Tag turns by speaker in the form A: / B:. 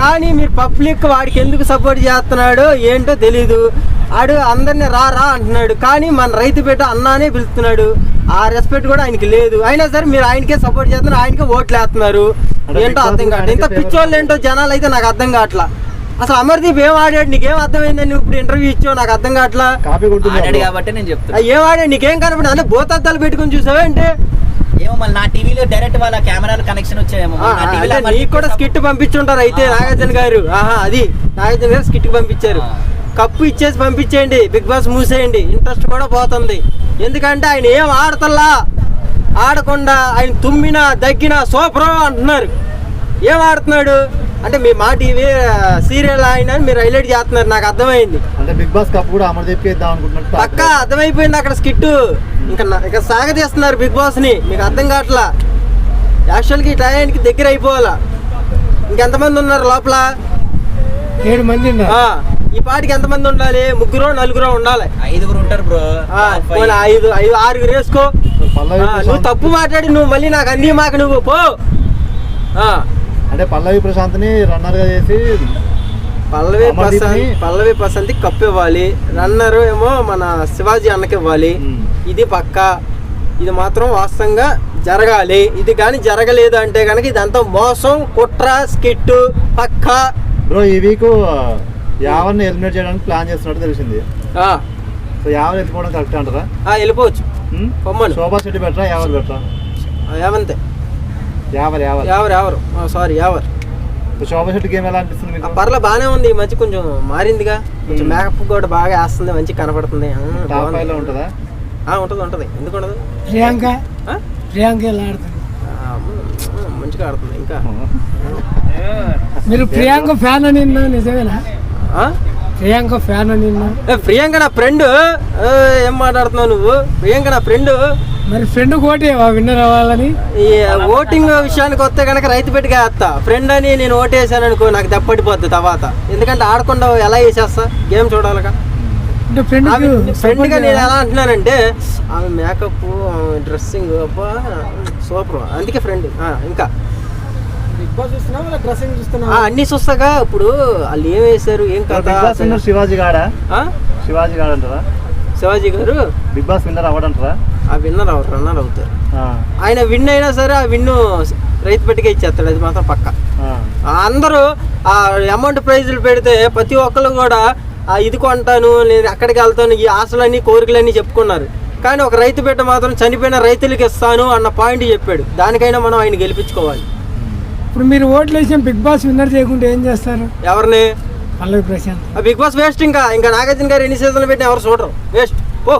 A: కానీ మీరు పబ్లిక్ వాడికి ఎందుకు సపోర్ట్ చేస్తున్నాడో ఏంటో తెలీదు. ఆడు అందరిని రా రా అంటున్నాడు. కానీ మన రైతు బిడ్డ అన్నానే పిలుస్తున్నాడు. ఆ రెస్పెక్ట్ కూడా ఆయనకి లేదు. అయినా సరే మీరు ఆయనకే సపోర్ట్ చేస్తున్నారు ఆయనకే ఓట్లు వేస్తున్నారు. ఏంటో అర్థం కావట్లేదు ఇంత పిచ్చోళ్ళు ఏంటో జనాలు అయితే నాకు అర్థం కావట్లా. అసలు అమర్దీప్ ఏం ఆడాడు? నీకేం అర్థమైందని నువ్వు ఇప్పుడు ఇంటర్వ్యూ ఇచ్చావు? నాకు అర్థం కావట్లా?
B: కాబట్టి నేను చెప్తున్నా.
A: ఆ, ఏం ఆడాడు? నీకేం కనపడి అంటే భూతద్దాలు పెట్టుకుని చూసావా అంటే
B: ఏమో మళ్ళీ నా టీవీలో డైరెక్ట్ వాళ్ళ కెమెరాలు కనెక్షన్ వచ్చాయేమో నా టీవీలో
A: నీకు కూడా స్కిట్ పంపించుంటారు అయితే నాగార్జున గారు. ఆహా అది. నాగార్జున గారు స్కిట్ పంపించారు. కప్పు ఇచ్చేసి పంపించేయండి. Big boss మూసేయండి. ఇంట్రెస్ట్ కూడా పోతుంది. ఎందుకంటే ఆయన ఏం ఆడతల్లా? ఆడకుండా ఆయన తుమ్మిన దగ్గిన సూపర్ అంటున్నారు. ఏం ఆడుతున్నాడు? అంటే మీ మా టీవీ సీరియల్ ఆయన మీరు హైలైట్ చేస్తున్నారు నాకు అర్థమైంది.
C: అంటే బిగ్ బాస్ కప్ కూడా అమర్దీప్కి ఇద్దాం అనుకుంటున్నట్టు
A: పక్క అర్థమైపోయింది అక్కడ స్కిట్ ఇంకా ఇక సాగదీస్తున్నారు బిగ్ బాస్ని. మీకు అర్థం కావట్లా? యాక్చువల్గా ఈ టయానికి దగ్గర అయిపోవాలా? ఇంకెంతమంది ఉన్నారు లోపల?
D: ఏడు మంది
A: ఈ పాటికి ఎంతమంది ఉండాలి? ముగ్గురు నలుగురు ఉండాలి.
B: ఐదుగురు ఉంటారు బ్రో.
A: ఆ, పోనీ ఐదు ఐదు ఆరుగురు వేసుకో. నువ్వు తప్పు మాట్లాడి నువ్వు మళ్ళీ నాకు అన్ని మాకు నువ్వు పో. ఆ,
C: అంటే పల్లవి ప్రశాంత్ని రన్నర్గా చేసి
A: పల్లవి ప్రశాంత్ పల్లవి ప్రశాంత్ కప్పు ఇవ్వాలి రన్నర్ ఏమో మన శివాజీ అన్నకి ఇవ్వాలి. ఇది పక్క. ఇది మాత్రం వాస్తవంగా జరగాలి. ఇది కానీ జరగలేదు అంటే కనుక ఇదంతా మోసం కుట్ర స్కిట్ పక్క.
C: బ్రో ఈ వీక్ యావర్ని ఎలిమినేట్ చేయడానికి ప్లాన్ చేస్తున్నట్టు తెలిసింది. సో యావర్ వెళ్ళిపోవడం కరెక్ట్ అంటారా?
A: వెళ్ళిపోవచ్చు.
C: శోభా శెట్టి బెటరా యావర్ బెటరా?
A: ఆ,
C: యావర్ యావర్.
A: ఎవరు ఎవరు సారీ ఎవరు
C: సో శోభా శెట్టి గేమ్ ఎలా అనిపిస్తుంది
A: ఆ
C: మీకు
A: పర్ల బాగానే ఉంది. ఈ మధ్య కొంచెం మారిందిగా. కొంచెం. మేకప్ కూడా బాగా వేస్తుంది. మంచి కనపడుతుంది.
C: టాప్. ఫైవ్లో ఉంటుందా?
A: ఆ, ఉంటుంది ఉంటుంది. ఎందుకు ఉండదు?
D: ప్రియాంక? ప్రియాంక ఆడుతుంది?
A: మ్మ్, మంచిగా ఆడుతుంది ఇంకా.
D: మీరు ప్రియాంక ఫ్యాన్ అని నిజమేనా? ప్రియాంక ఫ్యాన్ అని
A: ప్రియాంక నా ఫ్రెండ్. ఏం మాట్లాడుతున్నావు నువ్వు? ప్రియాంక నా ఫ్రెండ్.
D: మరి ఫ్రెండ్ కోటి విన్నర్ అవ్వాలని?
A: ఈ ఓటింగ్ విషయానికి వస్తే కనుక రైతు పెట్టిగా వేస్తా. ఫ్రెండ్ అని నేను ఓటేసాను అనుకో నాకు దప్పడిపోద్ది తర్వాత. ఎందుకంటే ఆడకుండా ఎలా వేసేస్తా? గేమ్ చూడాలిగా.
D: అంటే ఫ్రెండ్
A: ఫ్రెండ్గా నేను ఎలా అంటున్నానంటే ఆమె మేకప్ ఆమె డ్రెస్సింగ్ అబ్బా సూపర్ అందుకే ఫ్రెండ్ ఇంకా.
D: బిగ్ బాస్ చూస్తున్నావా డ్రెస్సింగ్
A: ఆ,
D: చూస్తున్నావా
A: అన్ని చూస్తాగా. ఇప్పుడు వాళ్ళు ఏం వేశారు? ఏం కథ?
C: బిగ్ బాస్ విన్నర్ శివాజీ గాడా?
A: ఆ?
C: శివాజీ గాడు అంటారా
A: శివాజీ గారు?
C: బిగ్ బాస్ విన్నర్ అవ్వడంటారా?
A: ఆ విన్నర్ అవుతారు రన్నర్ అవుతారు. ఆయన విన్ అయినా సరే ఆ విన్ను రైతు పెట్టిగా ఇచ్చేస్తాడు. అది మాత్రం పక్క. అందరూ ఆ అమౌంట్ ప్రైజులు పెడితే ప్రతి ఒక్కరు కూడా ఆ ఇది కొంటాను నేను అక్కడికి వెళ్తాను ఈ ఆశలన్నీ కోరికలన్నీ చెప్పుకున్నారు. కానీ ఒక రైతు బిడ్డ మాత్రం చనిపోయిన రైతులకి ఇస్తాను అన్న పాయింట్ చెప్పాడు. దానికైనా మనం ఆయన గెలిపించుకోవాలి.
D: ఇప్పుడు మీరు ఓట్లు వేసిన బిగ్ బాస్ విన్నర్ చేయకుంటే ఏం చేస్తారు?
A: ఎవరిని?
D: పల్లవి ప్రశాంత్.
A: ఆ బిగ్ బాస్ వేస్ట్ ఇంకా. ఇంకా నాగార్జున గారు ఎన్ని సీజన్లు పెట్టినా ఎవరు చూడరు. వేస్ట్ ఓ